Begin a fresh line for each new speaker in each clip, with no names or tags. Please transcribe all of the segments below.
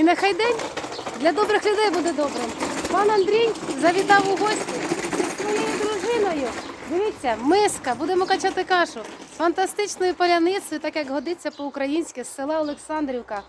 І нехай день для добрих людей буде добрим. Пан Андрій завітав у гості зі своєю дружиною. Дивіться, миска, будемо качати кашу фантастичною паляницею, так як годиться по-українськи, з села Олександрівка.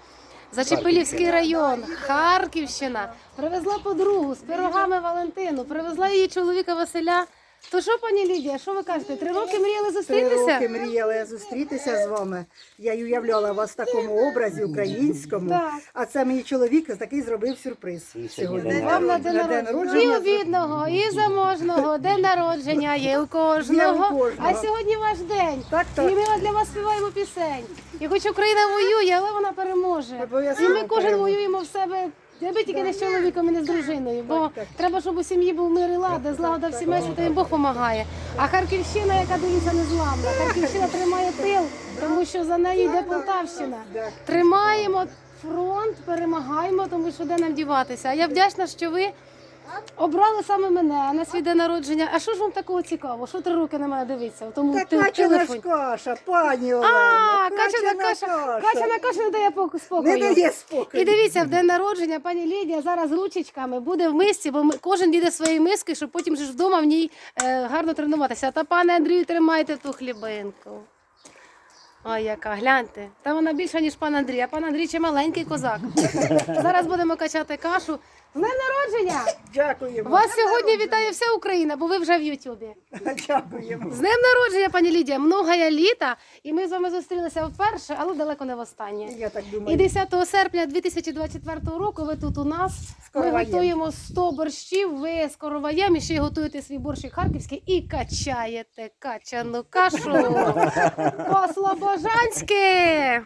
Зачепилівський район, Харківщина. Привезла подругу з пирогами Валентину, привезла її чоловіка Василя. То що, пані Лідія, що ви кажете? Три роки мріяли
Три
зустрітися?
роки мріяла зустрітися з вами. Я й уявляла вас в такому образі українському.
Так.
А це мій чоловік такий зробив сюрприз сьогодні.
Вам на день народження. І у бідного, і заможного, день народження є у кожного.
Є у кожного.
А сьогодні ваш день.
Так, так.
І ми для вас співаємо пісень. І хоч Україна воює, але вона переможе. І
Обов'язково
ми кожен
переможе.
воюємо в себе. Аби тільки не з чоловіком і не з дружиною, бо треба, щоб у сім'ї був мир і лада, злагода в сімействі, то їм Бог допомагає. А Харківщина, яка дивіться, незламна. Харківщина тримає тил, тому що за нею йде Полтавщина. Тримаємо фронт, перемагаємо, тому що де нам діватися. А я вдячна, що ви обрали саме мене на свій день народження. А що ж вам такого цікавого? Що три роки на мене дивиться? Тому
Та
те-
качана ж каша, пані
А, качана каша, качана каша не дає пок- спокою.
Не дає спокою.
І дивіться, в день народження пані Лідія зараз ручечками буде в мисці, бо ми, кожен діде своєї миски, щоб потім же ж вдома в ній е, гарно тренуватися. Та пане Андрію, тримайте ту хлібинку. Ой, яка, гляньте. Та вона більша, ніж пан Андрій, а пан Андрій ще маленький козак. Зараз будемо качати кашу. З днем народження!
Дякуємо.
Вас сьогодні вітає вся Україна, бо ви вже в Ютубі.
Дякуємо.
З днем народження, пані Лідія, многая літа. І ми з вами зустрілися вперше, але далеко не востаннє.
Я так думаю.
І 10 серпня 2024 року ви тут у нас. Ми готуємо 100 борщів, ви з короваєм і ще й готуєте свій борщик харківський і качаєте качану кашу. По-слобожанськи!